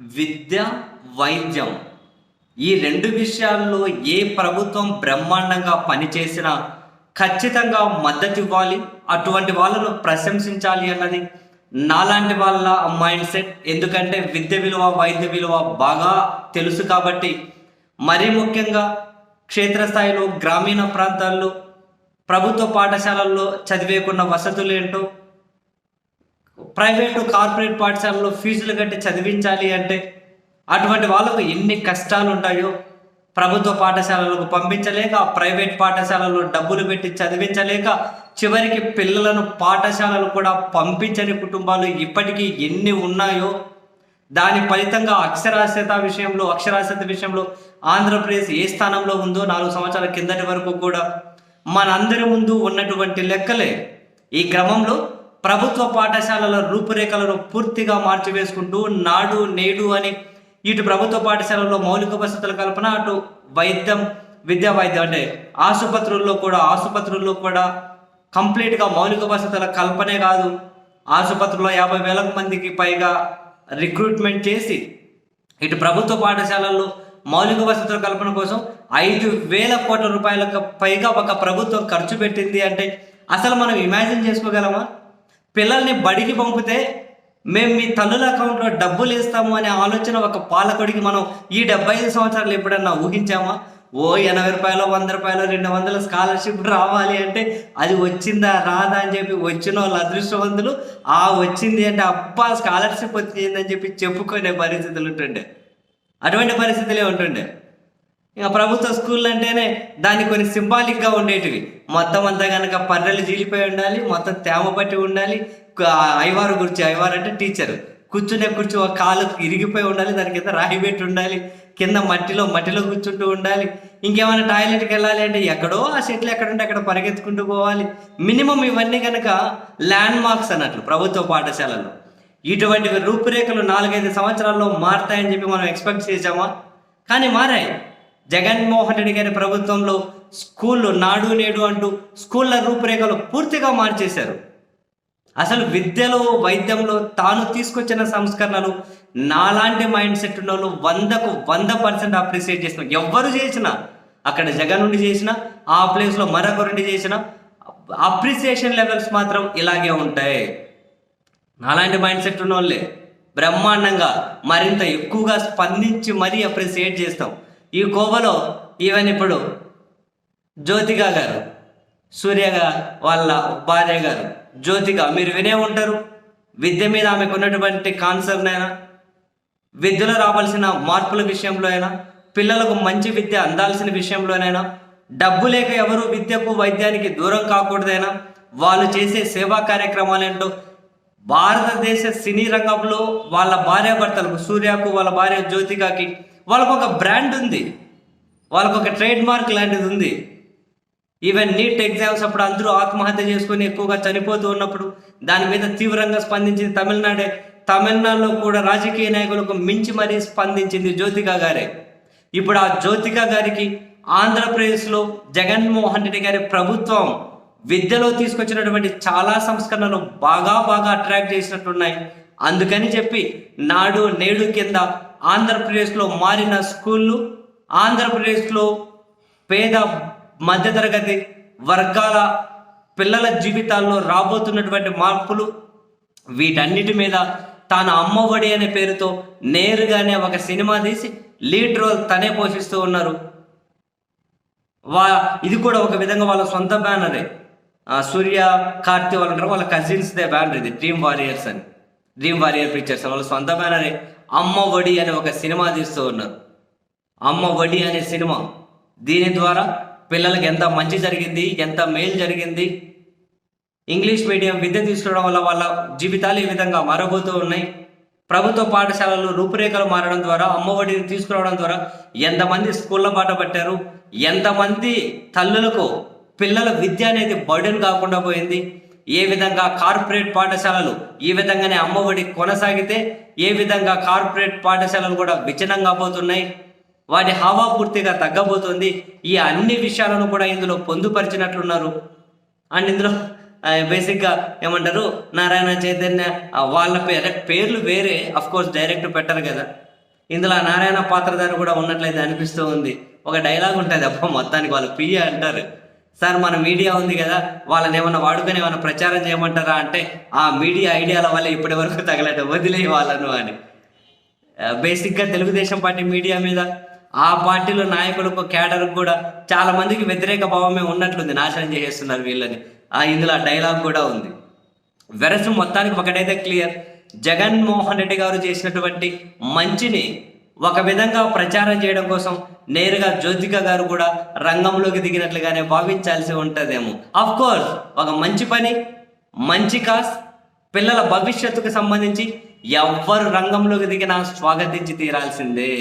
విద్య వైద్యం. ఈ రెండు విషయాల్లో ఏ ప్రభుత్వం బ్రహ్మాండంగా పనిచేసినా ఖచ్చితంగా మద్దతు ఇవ్వాలి అటువంటి వాళ్ళను ప్రశంసించాలి అన్నది నాలాంటి వాళ్ళ మైండ్ సెట్. ఎందుకంటే విద్య విలువ వైద్య విలువ బాగా తెలుసు కాబట్టి మరీ ముఖ్యంగా క్షేత్రస్థాయిలో గ్రామీణ ప్రాంతాల్లో ప్రభుత్వ పాఠశాలల్లో చదివేకున్న వసతులు ఏంటో ప్రైవేటు కార్పొరేట్ పాఠశాలలో ఫీజులు కట్టి చదివించాలి అంటే అటువంటి వాళ్ళకు ఎన్ని కష్టాలు ఉంటాయో ప్రభుత్వ పాఠశాలలకు పంపించలేక ప్రైవేట్ పాఠశాలలో డబ్బులు పెట్టి చదివించలేక చివరికి పిల్లలను పాఠశాలలు కూడా పంపించని కుటుంబాలు ఇప్పటికీ ఎన్ని ఉన్నాయో దాని ఫలితంగా అక్షరాస్యత విషయంలో అక్షరాస్యత విషయంలో ఆంధ్రప్రదేశ్ ఏ స్థానంలో ఉందో నాలుగు సంవత్సరాల కిందటి వరకు కూడా మనందరి ముందు ఉన్నటువంటి లెక్కలే. ఈ క్రమంలో ప్రభుత్వ పాఠశాలల రూపురేఖలను పూర్తిగా మార్చివేసుకుంటూ నాడు నేడు అని ఇటు ప్రభుత్వ పాఠశాలలో మౌలిక వసతుల కల్పన అటు వైద్యం విద్యా వైద్యం అంటే ఆసుపత్రుల్లో కూడా ఆసుపత్రుల్లో కూడా కంప్లీట్గా మౌలిక వసతుల కల్పనే కాదు. ఆసుపత్రిలో యాభై వేల మందికి పైగా రిక్రూట్మెంట్ చేసి ఇటు ప్రభుత్వ పాఠశాలల్లో మౌలిక వసతుల కల్పన కోసం ఐదు వేల కోట్ల రూపాయలకు పైగా ఒక ప్రభుత్వం ఖర్చు పెట్టింది అంటే అసలు మనం ఇమాజిన్ చేసుకోగలమా? పిల్లల్ని బడికి పంపితే మేము మీ తల్లుల అకౌంట్లో డబ్బులు ఇస్తాము అనే ఆలోచన ఒక పాలకుడికి మనం ఈ డెబ్బై ఐదు సంవత్సరాలు ఎప్పుడన్నా ఊహించామా? ఓ ఎనభై రూపాయలు వంద రూపాయలు రెండు వందల స్కాలర్షిప్ రావాలి అంటే అది వచ్చిందా రాదా అని చెప్పి వచ్చిన వాళ్ళు అదృష్టవంతులు. ఆ వచ్చింది అంటే అబ్బా స్కాలర్షిప్ వచ్చిందని చెప్పి చెప్పుకునే పరిస్థితులు ఉంటుండే. అటువంటి పరిస్థితులే ఉంటుండే. ఇక ప్రభుత్వ స్కూల్ అంటేనే దాన్ని కొన్ని సింబాలిక్గా ఉండేటివి. మొత్తం అంతా కనుక పర్రెలు జీలిపోయి ఉండాలి మొత్తం తేమ పట్టి ఉండాలి అయ్యవారు ఐవారు కుర్చీ ఐవారు అంటే టీచర్. కూర్చునే కూర్చు ఒక కాలు ఇరిగిపోయి ఉండాలి దాని కింద రాయి పెట్టి ఉండాలి కింద మట్టిలో మట్టిలో కూర్చుంటూ ఉండాలి. ఇంకేమైనా టాయిలెట్కి వెళ్ళాలి అంటే ఎక్కడో ఆ సెట్లు ఎక్కడుంటే అక్కడ పరిగెత్తుకుంటూ పోవాలి. మినిమం ఇవన్నీ కనుక ల్యాండ్ మార్క్స్ అన్నట్లు ప్రభుత్వ పాఠశాలలో ఇటువంటి రూపురేఖలు నాలుగైదు సంవత్సరాల్లో మారుతాయని చెప్పి మనం ఎక్స్పెక్ట్ చేసామా కానీ మారాయి. జగన్మోహన్ రెడ్డి గారి ప్రభుత్వంలో స్కూళ్ళు నాడు నేడు అంటూ స్కూళ్ళ రూపురేఖలు పూర్తిగా మార్చేశారు. అసలు విద్యలో వైద్యంలో తాను తీసుకొచ్చిన సంస్కరణలు నాలాంటి మైండ్ సెట్ ఉన్న వాళ్ళు వందకు వంద పర్సెంట్ అప్రిసియేట్ చేసిన ఎవ్వరు చేసినా అక్కడ జగన్ నుండి చేసిన ఆ ప్లేస్లో మరొకరుండి చేసిన అప్రిసియేషన్ లెవెల్స్ మాత్రం ఇలాగే ఉంటాయి. నాలాంటి మైండ్ సెట్ ఉన్న వాళ్ళే బ్రహ్మాండంగా మరింత ఎక్కువగా స్పందించి మరీ అప్రిసియేట్ చేస్తాం. ఈ కోవలో ఈవెన్ ఇప్పుడు జ్యోతిక గారు సూర్యగా వాళ్ళ భార్య గారు జ్యోతిక మీరు వినే ఉంటారు. విద్య మీద ఆమెకు ఉన్నటువంటి కాన్సర్న్ అయినా విద్యలో రావాల్సిన మార్పుల విషయంలో అయినా పిల్లలకు మంచి విద్య అందాల్సిన విషయంలోనైనా డబ్బు లేక ఎవరు విద్యకు వైద్యానికి దూరం కాకూడదైనా వాళ్ళు చేసే సేవా కార్యక్రమాలేంటో భారతదేశ సినీ రంగంలో వాళ్ళ భార్యాభర్తలకు సూర్యకు వాళ్ళ భార్య జ్యోతికకి వాళ్ళకు ఒక బ్రాండ్ ఉంది. వాళ్ళకు ఒక ట్రేడ్ మార్క్ లాంటిది ఉంది. ఈవెన్ నీట్ ఎగ్జామ్స్ అప్పుడు అందరూ ఆత్మహత్య చేసుకొని ఎక్కువగా చనిపోతూ ఉన్నప్పుడు దాని మీద తీవ్రంగా స్పందించింది తమిళనాడే. తమిళనాడులో కూడా రాజకీయ నాయకులకు మించి మరీ స్పందించింది జ్యోతిక గారే. ఇప్పుడు ఆ జ్యోతిక గారికి ఆంధ్రప్రదేశ్లో జగన్మోహన్ రెడ్డి గారి ప్రభుత్వం విద్యలో తీసుకొచ్చినటువంటి చాలా సంస్కరణలు బాగా బాగా అట్రాక్ట్ చేసినట్టున్నాయి. అందుకని చెప్పి నాడు నేడు కింద ఆంధ్రప్రదేశ్లో మారిన స్కూళ్ళు ఆంధ్రప్రదేశ్లో పేద మధ్యతరగతి వర్గాల పిల్లల జీవితాల్లో రాబోతున్నటువంటి మార్పులు వీటన్నిటి మీద తాను అమ్మఒడి అనే పేరుతో నేరుగానే ఒక సినిమా తీసి లీడ్ రోల్ తనే పోషిస్తూ ఉన్నారు. వా ఇది కూడా ఒక విధంగా వాళ్ళ సొంత బ్యానరే సూర్య కార్తీ వాళ్ళు వాళ్ళ కజిన్స్ దే బ్యానర్ ఇది డ్రీమ్ వారియర్స్ అని. డ్రీమ్ వారియర్ పిక్చర్స్ వాళ్ళ సొంత బ్యానరే అమ్మ ఒడి అనే ఒక సినిమా తీస్తూ ఉన్నారు. అమ్మ ఒడి అనే సినిమా దీని ద్వారా పిల్లలకి ఎంత మంచి జరిగింది ఎంత మేలు జరిగింది. ఇంగ్లీష్ మీడియం విద్య తీసుకోవడం వల్ల వాళ్ళ జీవితాలు ఈ విధంగా మారబోతూ ఉన్నాయి. ప్రభుత్వ పాఠశాలలు రూపురేఖలు మారడం ద్వారా అమ్మఒడిని తీసుకురావడం ద్వారా ఎంతమంది స్కూళ్ళ బాట పట్టారు ఎంతమంది తల్లులకు పిల్లల విద్య అనేది బర్డెన్ కాకుండా పోయింది. ఏ విధంగా కార్పొరేట్ పాఠశాలలు ఈ విధంగానే అమ్మఒడి కొనసాగితే ఏ విధంగా కార్పొరేట్ పాఠశాలలు కూడా విచ్ఛిన్నంగా పోతున్నాయి వాటి హావా పూర్తిగా తగ్గబోతుంది ఈ అన్ని విషయాలను కూడా ఇందులో పొందుపరిచినట్లున్నారు. అండ్ ఇందులో బేసిక్గా ఏమంటారు నారాయణ చైతన్య వాళ్ళ పేరు పేర్లు వేరే అఫ్ కోర్స్ డైరెక్ట్ పెట్టరు కదా. ఇందులో నారాయణ పాత్రధారి కూడా ఉన్నట్లయితే అనిపిస్తూ ఉంది. ఒక డైలాగ్ ఉంటుంది అబ్బా మొత్తానికి వాళ్ళు పియ్య అంటారు. సార్ మన మీడియా ఉంది కదా వాళ్ళని ఏమన్నా వాడుకొని ఏమైనా ప్రచారం చేయమంటారా? అంటే ఆ మీడియా ఐడియాల వల్ల ఇప్పటి వరకు తగలట వదిలే వాళ్ళను అని. బేసిక్గా తెలుగుదేశం పార్టీ మీడియా మీద ఆ పార్టీలో నాయకులకు కేడర్ కూడా చాలా మందికి వ్యతిరేక భావమే ఉన్నట్లుంది నాశనం చేసేస్తున్నారు వీళ్ళని. ఆ ఇందులో డైలాగ్ కూడా ఉంది. వెరసు మొత్తానికి ఒకటైతే క్లియర్. జగన్మోహన్ రెడ్డి గారు చేసినటువంటి మంచిని ఒక విధంగా ప్రచారం చేయడం కోసం నేరుగా జ్యోతిక గారు కూడా రంగంలోకి దిగినట్లుగానే భావించాల్సి ఉంటుందేమో. అఫ్ కోర్స్ ఒక మంచి పని మంచి కాస్ పిల్లల భవిష్యత్తుకు సంబంధించి ఎవ్వరు రంగంలోకి దిగినా స్వాగతించి తీరాల్సిందే.